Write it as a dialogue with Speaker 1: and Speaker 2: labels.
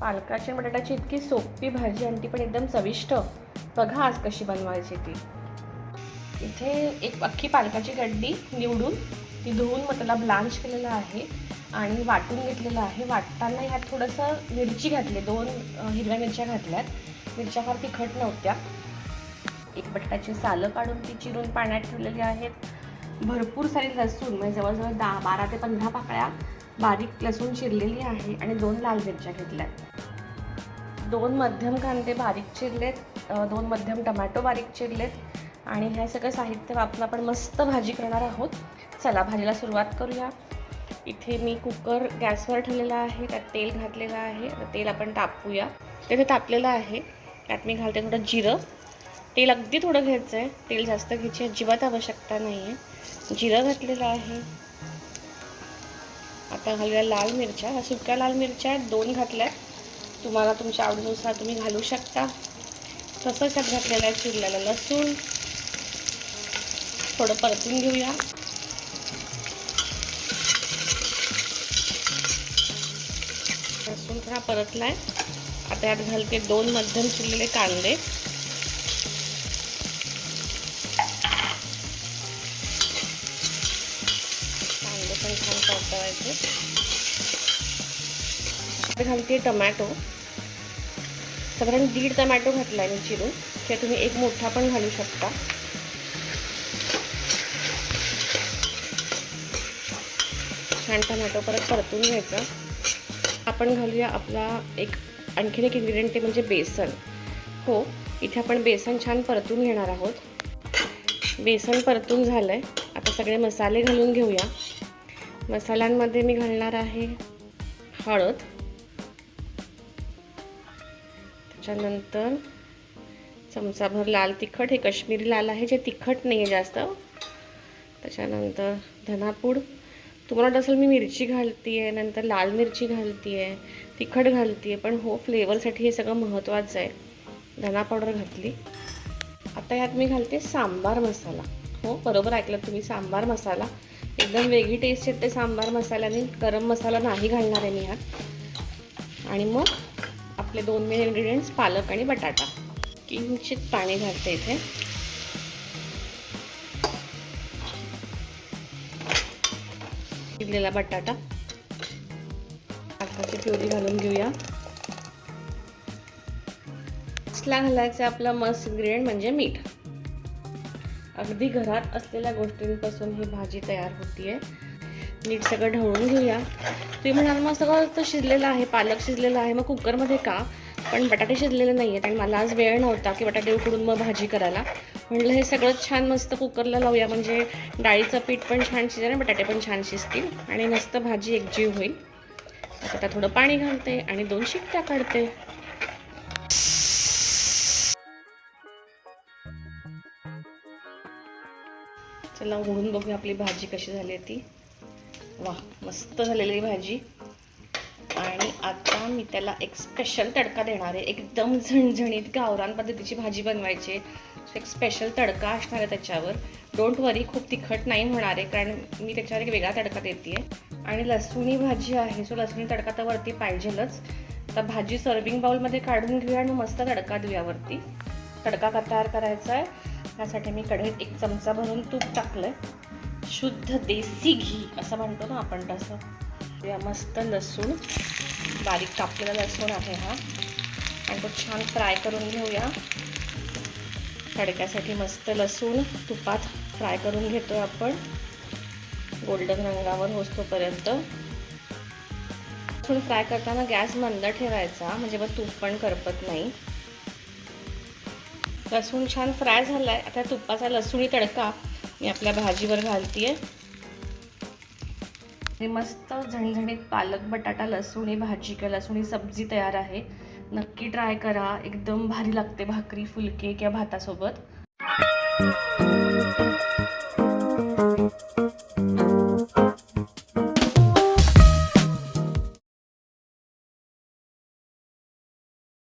Speaker 1: पालकाची बटाट्याची इतकी सोपी भाजी आणि ती पण एकदम चविष्ट. बघा आज कशी बनवायची ती. इथे एक अख्खी पालकाची गड्डी निवडून ती धुवून मग त्याला ब्लांच केलेलं आहे आणि वाटून घेतलेलं आहे. वाटताना ह्यात थोडंसं मिरची घातली दोन हिरव्या मिरच्या घातल्यात. मिरच्या फार तिखट नव्हत्या. एक बटाट्याची सालं काढून ती चिरून पाण्यात ठेवलेली आहेत. भरपूर सारी लसूण म्हणजे जवळजवळ दहा बारा ते पंधरा पाकळ्या बारीक लसूण चिरलेली आहे आणि दोन लाल मिरच्या घेतल्यात. दोन मध्यम कांदे बारीक चिरलेत दोन मध्यम टमॅटो बारीक चिरलेत आणि हे सगळं साहित्य वापरून आपण मस्त भाजी करणार आहोत. चला भाजीला सुरुवात करूया. इथे मी कुकर गॅसवर ठेवलेला आहे त्यात तेल घातलेलं आहे. तेल आपण तापवूया. तिथे तापलेलं आहे. त्यात मी घालते थोडं जिरं. तेल अगदी थोडं घ्यायचं आहे तेल जास्त घ्यायची अजिबात आवश्यकता नाही आहे जिरं घातलेलं आहे. आता घालूया लाल मिरच्या. ह्या सुक्या लाल मिरच्या आहेत, दोन घातल्या तुम्हाला तुमच्या आवडीनुसार तुम्ही घालू शकता. तसंच त्यात घातलेलं आहे चिरलेलं लसूण. थोडं परतून घेऊया. लसूण थोडा आहे आता यात घालते दोन मध्यम चिरलेले कांदे. कांदे पण छान परतवायचे आता घालते टमॅटो. साधारण दीड टमॅटो घातला आहे मी चिरून किंवा तुम्ही एक मोठा पण घालू शकता. छान टमॅटो परत परतून घ्यायचा. आपण घालूया आपला एक आणखीन एक इन्ग्रेडियंट आहे म्हणजे बेसन. हो इथे आपण बेसन छान परतून घेणार आहोत. बेसन परतून झालं आहे आता सगळे मसाले घालून घेऊया. मसाल्यांमध्ये मी घालणार आहे हळद. त्याच्यानंतर चमचाभर लाल तिखट. हे काश्मीरी लाल आहे जे तिखट नाही आहे जास्त. त्याच्यानंतर धनापूड. तुम्हाला वाटत असेल मी मिरची घालते आहे नंतर लाल मिरची घालते आहे तिखट घालते आहे पण हो फ्लेवरसाठी हे सगळं महत्त्वाचं आहे. धना पावडर घातली. आता यात मी घालते सांबार मसाला. हो बरोबर ऐकलं तुम्ही सांबार मसाला. एकदम वेगळी टेस्ट येते सांबार मसाल्याने. गरम मसाला नाही घालणार आहे मी यात. आणि मग आपले दोन मेन इन्ग्रेडियंट्स पालक आणि बटाटा. किंचित पाणी घालते इथे. शिजलेला बटाटा. बटाट्याची प्युरी घालून घेऊया. ला घालायचं आपलं मस्त ग्रेड म्हणजे मीठ. अगदी घरात असलेल्या गोष्टींपासून ही भाजी तयार होतीये. नीट सगळं ढवळून घेऊया. तुम्ही म्हणाल मग सगळं तर शिजलेलं आहे पालक शिजलेलं आहे मग कुकरमध्ये का? पण बटाटे शिजलेले नाही आहेत आणि मला आज वेळ नव्हता की बटाटे उकडून मग भाजी करायला. म्हटलं हे सगळं छान मस्त कुकरला लावूया. म्हणजे डाळीचं पीठ पण छान शिजेल आणि बटाटे पण छान शिजतील. आणि मस्त भाजी एकजीव होईल. आता थोडं पाणी घालते आणि दोन शिट्ट्या काढते. चला उघडून बघूया आपली भाजी कशी झाली आहे ती. वा मस्त झालेली भाजी. मी त्याला एक स्पेशल तडका देणार आहे. एकदम झणझणीत गावरान पद्धतीची भाजी बनवायची आहे. सो एक स्पेशल तडका असणार आहे त्याच्यावर. डोंट वरी खूप तिखट नाही होणार आहे कारण मी त्याच्यावर एक वेगळा तडका देते आणि लसूणी भाजी आहे सो लसूणी तडका तर वरती पाहिजेलच. तर भाजी सर्विंग बाउलमध्ये काढून घेऊया आणि मस्त तडका देऊया वरती. तडका का तयार करायचा आहे. त्यासाठी मी कढईत एक चमचा भरून तूप आहे शुद्ध देसी घी असं म्हणतो ना आपण तसं. या मस्त लसूण. बारीक कापलेला लसूण आहे हा. आणि तो छान फ्राय करून घेऊया. तडक्यासाठी मस्त लसूण तुपात फ्राय करून घेतो आपण. गोल्डन रंगावर होतोपर्यंत. लसूण फ्राय करताना गॅस मंद ठेवायचा म्हणजे मग तूप पण करपत नाही. लसूण छान फ्राय झाला आहे आता तुपाचा लसूणी तडका मी आपल्या भाजीवर घालते आहे हे मस्त झणझणीत पालक बटाटा लसूण भाजी किंवा लसूण सब्जी तयार आहे. नक्की ट्राय करा. एकदम भारी लागते भाकरी फुलके किंवा भातासोबत.